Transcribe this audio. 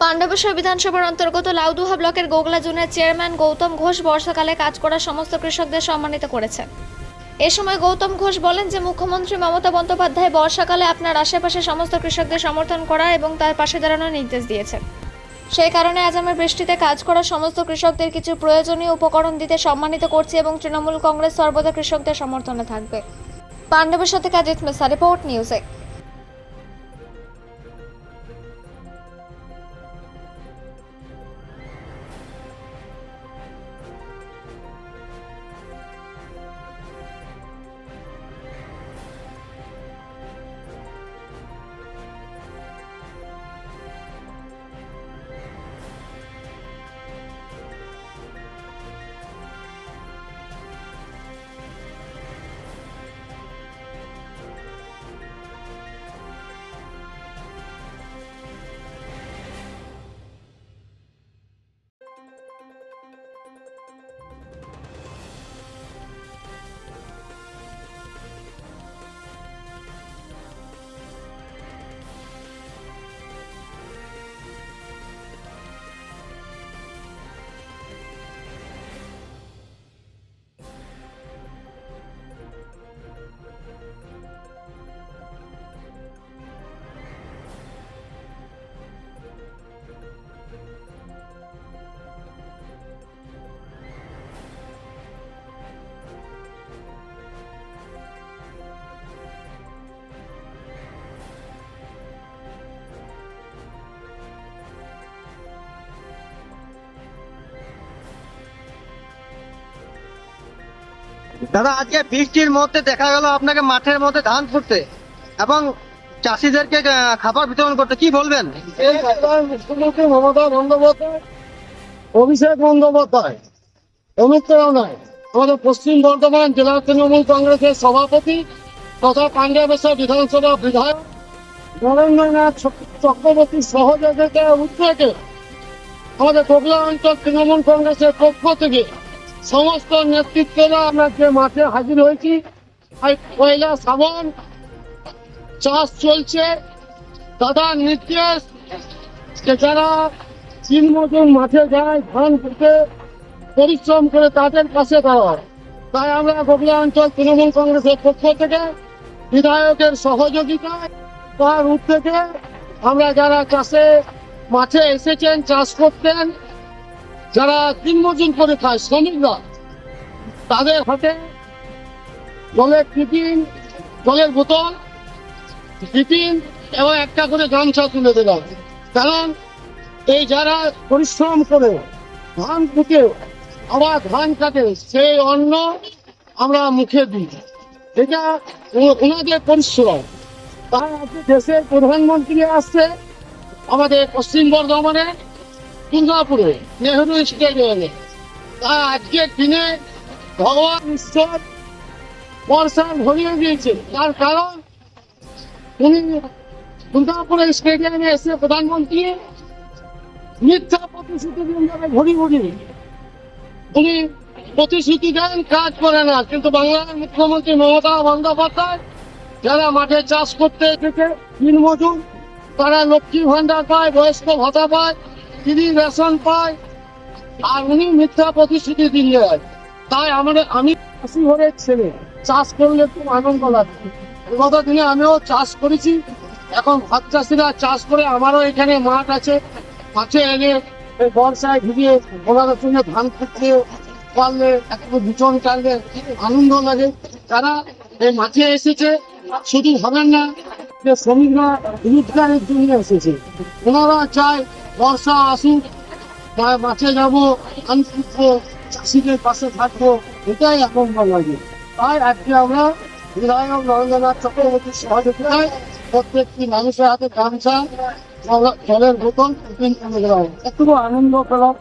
পাণ্ডবেশ্বর বিধানসভার অন্তর্গত লাউদুহা ব্লকের গোগলা জোনের চেয়ারম্যান গৌতম ঘোষ বর্ষাকালে কাজ করা সমস্ত কৃষকদের সম্মানিত করেছেন। এ সময় গৌতম ঘোষ বলেন যে, মুখ্যমন্ত্রী মমতা বন্দ্যোপাধ্যায় বর্ষাকালে আপনার আশেপাশে সমস্ত কৃষকদের সমর্থন করা এবং তার পাশে দাঁড়ানোর নির্দেশ দিয়েছেন। সেই কারণে আজ আমার বৃষ্টিতে কাজ করা সমস্ত কৃষকদের কিছু প্রয়োজনীয় উপকরণ দিতে সম্মানিত করছি এবং তৃণমূল কংগ্রেস সর্বদা কৃষকদের সমর্থনে থাকবে। পাণ্ডবেশ্বর থেকে অজিত মেসা রিপোর্ট, নিউজে দাদা, আজকে বৃষ্টির মধ্যে দেখা গেল আপনাকে মাঠের মধ্যে ধান ফুটতে এবং চাষিদেরকে খাবার বিতরণ করতে। কি বলবেন? বন্দ্যোপাধ্যায়, অভিষেক বন্দ্যোপাধ্যায়, অমিত নয় আমাদের পশ্চিম বর্ধমান জেলা তৃণমূল কংগ্রেসের সভাপতি তথা পাঞ্জাবেশ্বর বিধানসভা বিধায়ক নরেন্দ্রনাথ চক- চক্রবর্তীর সহযোগিতা উদ্যোগে আমাদের কোকলা অঞ্চল তৃণমূল কংগ্রেসের পক্ষ থেকে সমস্ত নেতৃত্বরা আমরা যে মাঠে হাজির হয়েছি পয়লা শ্রাবণ চাষ চলছে। দাদার নির্দেশ যারা তিন মতন মাঠে যায়, ধান ফুটে পরিশ্রম করে তাদের কাছে দাঁড়ায়। তাই আমরা গোগলা অঞ্চল তৃণমূল কংগ্রেসের পক্ষ থেকে বিধায়কের সহযোগিতায় তার উদ্যোগে আমরা যারা চাষে মাঠে এসেছেন, চাষ করতেন যারা দিন মজুন করে খায় শ্রমিকরা, তাদের হাতে জলের টিফিন, জলের বোতল, টিফিন এবং একটা করে গামছা তুলে দিলাম। কারণ এই যারা পরিশ্রম করে ধান ফুটে আবার ধান কাটে, সেই অন্ন আমরা মুখে দিই। এটা ওনাদের পরিশ্রম। আজকে দেশের প্রধানমন্ত্রী আসছে, আমাদের পশ্চিম বর্ধমানে দুর্গাপুরে নেহরু স্টেডিয়ামে। তাই আজকের দিনে ভগবান ঈশ্বর বর্ষা ভরিয়ে দিয়েছে। তার কারণ উনি দুর্গাপুরে স্টেডিয়ামে এসে প্রধানমন্ত্রী মিথ্যা প্রতিশ্রুতি দিন যাবে ঘড়ি ঘড়ি উনি প্রতিশ্রুতি দেন, কাজ করে না। কিন্তু বাংলার মুখ্যমন্ত্রী মমতা বন্দ্যোপাধ্যায় যারা মাঠে চাষ করতে এসেছে দিন মজুর, তারা লক্ষ্মী ভান্ডার পায়, বয়স্ক ভাতা পায় দিদি রেশন পায়, আর উনি মিথ্যা প্রতিশ্রুতি দিয়ে যায় তাই আমাদের আমি চাষি ঘরের ছেলে। চাষ করলে খুব আনন্দ লাগছে। বিগত দিনে আমিও চাষ করেছি। এখন ভাত চাষিরা চাষ করে আমারও এখানে মাঠ আছে। মাঠে এনে বর্ষায় ভিজিয়ে ওনাদের সঙ্গে ধান ফুটতে পারলে, একটু বিচন টানলে আনন্দ লাগে। তারা এই মাঠে এসেছে। শুধু ভাবেন না, যে শ্রমিকরা রোজগারের জন্য এসেছে। ওনারা চায় বর্ষা আসুক মাঠে যাব, আমি ফুটবো চাষিদের পাশে থাকব, এটাই এখন লাগে তাই আজকে আমরা বিধায়ক নরেন্দ্রনাথ চক্রবর্তীর সহযোগিতায় প্রত্যেকটি মানুষের হাতে গামছা জল- জলের বোতল। একটু আনন্দ পেলাম